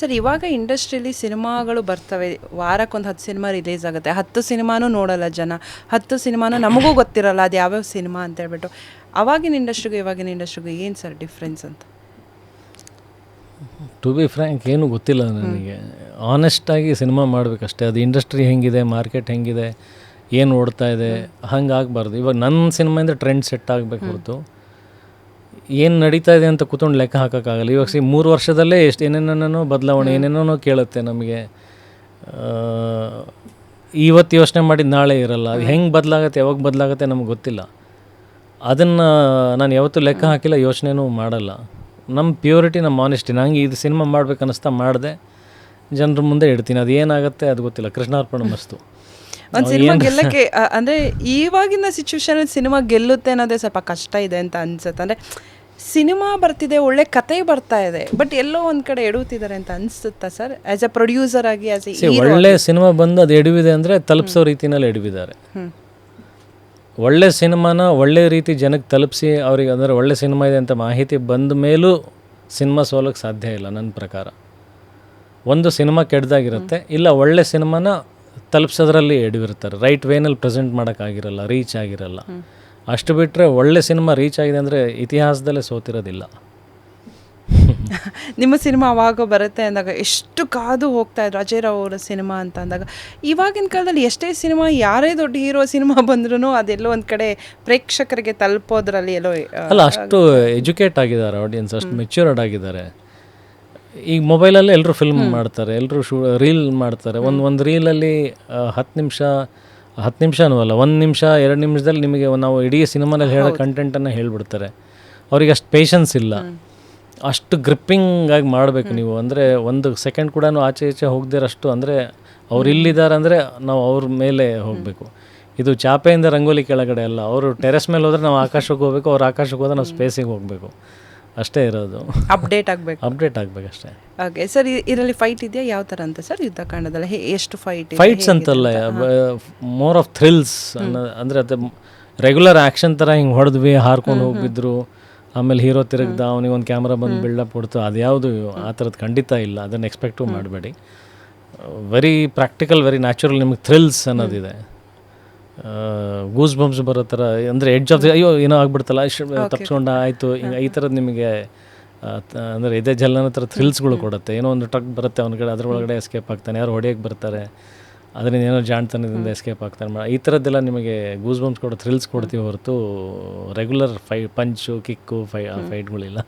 Sir ಇವಾಗ ಇಂಡಸ್ಟ್ರಿಯಲ್ಲಿ ಸಿನಿಮಾಗಳು ಬರ್ತವೆ. ವಾರಕ್ಕೊಂದು ಹತ್ತು ಸಿನಿಮಾ ರಿಲೀಸ್ ಆಗುತ್ತೆ. ಹತ್ತು ಸಿನಿಮಾನೂ ನೋಡಲ್ಲ ಜನ. ಹತ್ತು ಸಿನಿಮಾನೂ ನಮಗೂ ಗೊತ್ತಿರಲ್ಲ ಅದು ಯಾವ್ಯಾವ ಸಿನಿಮಾ ಅಂತ ಹೇಳ್ಬಿಟ್ಟು. ಅವಾಗಿನ ಇಂಡಸ್ಟ್ರಿಗೂ ಇವಾಗಿನ ಇಂಡಸ್ಟ್ರಿಗೂ ಏನು ಸರ್ ಡಿಫ್ರೆನ್ಸ್ ಅಂತ? ಟು ಬಿ ಫ್ರ್ಯಾಂಕ್ ಏನು ಗೊತ್ತಿಲ್ಲ ನನಗೆ. ಆನೆಸ್ಟಾಗಿ ಸಿನಿಮಾ ಮಾಡಬೇಕಷ್ಟೇ. ಅದು ಇಂಡಸ್ಟ್ರಿ ಹೆಂಗಿದೆ ಮಾರ್ಕೆಟ್ ಹೆಂಗಿದೆ ಏನು ಓಡ್ತಾ ಇದೆ ಹಂಗೆ ಆಗಬಾರ್ದು ಇವಾಗ ನನ್ನ ಸಿನಿಮಾಯಿಂದ ಟ್ರೆಂಡ್ ಸೆಟ್ ಆಗಬೇಕು ಹೊರತು. ಏನು ನಡೀತಾ ಇದೆ ಅಂತ ಕೂತ್ಕೊಂಡು ಲೆಕ್ಕ ಹಾಕೋಕ್ಕಾಗಲ್ಲ. ಇವಾಗ ಸಿ ಮೂರು ವರ್ಷದಲ್ಲೇ ಎಷ್ಟು ಏನೇನೋ ಬದಲಾವಣೆ ಏನೇನೋ ಕೇಳುತ್ತೆ ನಮಗೆ. ಇವತ್ತು ಯೋಚನೆ ಮಾಡಿ ನಾಳೆ ಇರಲ್ಲ. ಅದು ಹೆಂಗೆ ಬದಲಾಗತ್ತೆ ಯಾವಾಗ ಬದಲಾಗತ್ತೆ ನಮ್ಗೆ ಗೊತ್ತಿಲ್ಲ. ಅದನ್ನು ನಾನು ಯಾವತ್ತೂ ಲೆಕ್ಕ ಹಾಕಿಲ್ಲ ಯೋಚನೆನೂ ಮಾಡಲ್ಲ. ನಮ್ಮ ಪ್ಯೂರಿಟಿ ನಮ್ಮ ಆನೆಸ್ಟಿ ನಂಗೆ ಇದು ಸಿನಿಮಾ ಮಾಡ್ಬೇಕು ಅನ್ನಿಸ್ತಾ ಮಾಡಿದೆ. ಜನರ ಮುಂದೆ ಇಡ್ತೀನಿ. ಅದು ಏನಾಗುತ್ತೆ ಅದು ಗೊತ್ತಿಲ್ಲ. ಕೃಷ್ಣಾರ್ಪಣ ಮಸ್ತು. ಒಂದು ಸಿನಿಮಾ ಗೆಲ್ಲಕ್ಕೆ ಅಂದರೆ ಇವಾಗಿನ ಸಿಚುವೇಶನ್ ಸಿನಿಮಾ ಗೆಲ್ಲುತ್ತೆ ಅನ್ನೋದೇ ಸ್ವಲ್ಪ ಕಷ್ಟ ಇದೆ ಅಂತ ಅನ್ಸುತ್ತೆ. ಅಂದ್ರೆ ಸಿನಿಮಾ ಬರ್ತಿದೆ ಒಳ್ಳೆ ಕತೆ ಬರ್ತಾ ಇದೆ ಬಟ್ ಎಲ್ಲೋ ಒಂದ್ ಕಡೆ ಎಡುತ್ತಿದ್ದಾರೆ ಅಂತ ಅನ್ಸುತ್ತಾ ಸರ್? ಆಸ್ ಅ ಪ್ರೊಡ್ಯೂಸರ್ ಆಗಿ ಆಸ್ ಎ ಒಳ್ಳೆ ಸಿನಿಮಾ ಬಂದು ಅದು ಎಡವಿದೆ ಅಂದರೆ ತಲುಪಿಸೋ ರೀತಿನಲ್ಲಿ ಎಡವಿದ್ದಾರೆ. ಒಳ್ಳೆ ಸಿನಿಮಾನ ಒಳ್ಳೆ ರೀತಿ ಜನಕ್ಕೆ ತಲುಪಿಸಿ ಅವ್ರಿಗೆ ಅಂದರೆ ಒಳ್ಳೆ ಸಿನಿಮಾ ಇದೆ ಅಂತ ಮಾಹಿತಿ ಬಂದ ಮೇಲೂ ಸಿನಿಮಾ ಸೋಲಕ್ಕೆ ಸಾಧ್ಯ ಇಲ್ಲ ನನ್ನ ಪ್ರಕಾರ. ಒಂದು ಸಿನಿಮಾ ಕೆಡ್ದಾಗಿರುತ್ತೆ ಇಲ್ಲ ಒಳ್ಳೆ ಸಿನಿಮಾನ ತಲುಪಿಸೋದ್ರಲ್ಲಿ ಎಡವಿರ್ತಾರೆ. ರೈಟ್ ವೇನಲ್ಲಿ ಪ್ರೆಸೆಂಟ್ ಮಾಡೋಕ್ಕಾಗಿರಲ್ಲ ರೀಚ್ ಆಗಿರಲ್ಲ ಅಷ್ಟು ಬಿಟ್ಟರೆ ಒಳ್ಳೆ ಸಿನಿಮಾ ರೀಚ್ ಆಗಿದೆ ಅಂದರೆ ಇತಿಹಾಸದಲ್ಲೇ ಸೋತಿರೋದಿಲ್ಲ. ನಿಮ್ಮ ಸಿನಿಮಾ ಅವಾಗ ಬರುತ್ತೆ ಅಂದಾಗ ಎಷ್ಟು ಕಾದು ಹೋಗ್ತಾ ಇದ್ರು ಅಜಯ್ ರಾವ್ ಅವರ ಸಿನಿಮಾ ಅಂತ ಅಂದಾಗ. ಇವಾಗಿನ ಕಾಲದಲ್ಲಿ ಎಷ್ಟೇ ಸಿನಿಮಾ ಯಾರೇ ದೊಡ್ಡ ಹೀರೋ ಸಿನಿಮಾ ಬಂದ್ರೂ ಅದೆಲ್ಲೋ ಒಂದು ಕಡೆ ಪ್ರೇಕ್ಷಕರಿಗೆ ತಲುಪೋದ್ರಲ್ಲಿ ಎಲ್ಲೋ ಅಲ್ಲ ಅಷ್ಟು ಎಜುಕೇಟ್ ಆಗಿದ್ದಾರೆ ಆಡಿಯನ್ಸ್ ಅಷ್ಟು ಮೆಚ್ಯೂರ್ಡ್ ಆಗಿದ್ದಾರೆ. ಈಗ ಮೊಬೈಲಲ್ಲಿ ಎಲ್ಲರೂ ಫಿಲ್ಮ್ ಮಾಡ್ತಾರೆ ಎಲ್ಲರೂ ಶೂ ರೀಲ್ ಮಾಡ್ತಾರೆ. ಒಂದು ಒಂದು ರೀಲಲ್ಲಿ ಹತ್ತು ನಿಮಿಷ ಹತ್ತು ನಿಮಿಷನೂ ಅಲ್ಲ ಒಂದು ನಿಮಿಷ ಎರಡು ನಿಮಿಷದಲ್ಲಿ ನಿಮಗೆ ನಾವು ಇಡೀ ಸಿನಿಮಾನಲ್ಲಿ ಹೇಳೋ ಕಂಟೆಂಟನ್ನು ಹೇಳ್ಬಿಡ್ತಾರೆ. ಅವ್ರಿಗೆ ಅಷ್ಟು ಪೇಷನ್ಸ್ ಇಲ್ಲ. ಅಷ್ಟು ಗ್ರಿಪ್ಪಿಂಗ್ ಆಗಿ ಮಾಡಬೇಕು ನೀವು. ಅಂದರೆ ಒಂದು ಸೆಕೆಂಡ್ ಕೂಡ ಆಚೆ ಈಚೆ ಹೋಗದಿರಷ್ಟು ಅಂದರೆ ಅವ್ರು ಇಲ್ಲಿದ್ದಾರೆ ಅಂದರೆ ನಾವು ಅವ್ರ ಮೇಲೆ ಹೋಗಬೇಕು. ಇದು ಚಾಪೆಯಿಂದ ರಂಗೋಲಿ ಕೆಳಗಡೆ ಅಲ್ಲ ಅವರು ಟೆರೆಸ್ ಮೇಲೆ ಹೋದರೆ ನಾವು ಆಕಾಶಕ್ಕೆ ಹೋಗಬೇಕು ಅವ್ರು ಆಕಾಶಕ್ಕೆ ಹೋದರೆ ನಾವು ಸ್ಪೇಸಿಗೆ ಹೋಗಬೇಕು. ಅಷ್ಟೇ ಇರೋದು. ಅಪ್ಡೇಟ್ ಆಗಬೇಕು. ಅಪ್ಡೇಟ್ ಆಗಬೇಕಷ್ಟೇ. ಓಕೆ ಸರ್ ಇದರಲ್ಲಿ ಫೈಟ್ ಇದೆಯಾ? ಯಾವ ಥರ ಅಂತ ಸರ್ ಯುದ್ಧಕಾಂಡದಲ್ಲಿ ಹೇ- ಎಷ್ಟು ಫೈಟ್ ಫೈಟ್ಸ್ ಅಂತಲ್ಲ ಮೋರ್ ಆಫ್ ಥ್ರಿಲ್ಸ್ ಅನ್ನೋ ಅಂದರೆ ಅದು ರೆಗ್ಯುಲರ್ ಆ್ಯಕ್ಷನ್ ಥರ ಹಿಂಗೆ ಹೊಡೆದ್ವಿ ಹಾರ್ಕೊಂಡು ಹೋಗಿದ್ರು ಆಮೇಲೆ ಹೀರೋ ತಿರುಗ್ದ ಅವನಿಗೆ ಒಂದು ಕ್ಯಾಮ್ರಾ ಬಂದು ಬಿಲ್ಡಪ್ ಕೊಡ್ತು. ಅದು ಯಾವುದು ಆ ಥರದ್ದು ಖಂಡಿತ ಇಲ್ಲ. ಅದನ್ನು ಎಕ್ಸ್ಪೆಕ್ಟು ಮಾಡಬೇಡಿ. ವೆರಿ ಪ್ರಾಕ್ಟಿಕಲ್ ವೆರಿ ನ್ಯಾಚುರಲ್ ನಿಮಗೆ ಥ್ರಿಲ್ಸ್ ಅನ್ನೋದಿದೆ ಗೂಸ್ ಬಂಬ್ಸ್ ಬರೋ ಥರ ಅಂದರೆ ಎಡ್ಜ್ ಆಫ್ ಅಯ್ಯೋ ಏನೋ ಆಗ್ಬಿಡ್ತಲ್ಲ ತಪ್ಸ್ಕೊಂಡ ಆಯಿತು ಹಿಂಗೆ ಈ ಥರದ್ದು ನಿಮಗೆ ಅಂದರೆ ಇದೇ ಜಲ್ಲನ ಥರ ಥ್ರಿಲ್ಸ್ಗಳು ಕೊಡುತ್ತೆ. ಏನೋ ಒಂದು ಟ್ರಕ್ ಬರುತ್ತೆ ಅವ್ನ ಕಡೆ ಅದ್ರೊಳಗಡೆ ಎಸ್ಕೇಪ್ ಆಗ್ತಾನೆ ಯಾರು ಹೊಡೆಯೋಕೆ ಬರ್ತಾರೆ ಅದರಿಂದ ಏನೋ ಜಾಣ್ತನದಿಂದ ಎಸ್ಕೇಪ್ ಆಗ್ತಾನೆ. ಈ ಥರದ್ದೆಲ್ಲ ನಿಮಗೆ ಗೂಸ್ ಬಂಬ್ಸ್ ಕೊಡೋ ಥ್ರಿಲ್ಸ್ ಕೊಡ್ತೀವಿ ಹೊರತು ರೆಗ್ಯುಲರ್ ಫೈ ಪಂಚು ಕಿಕ್ಕು ಫೈ ಫೈಟ್ಗಳಿಲ್ಲ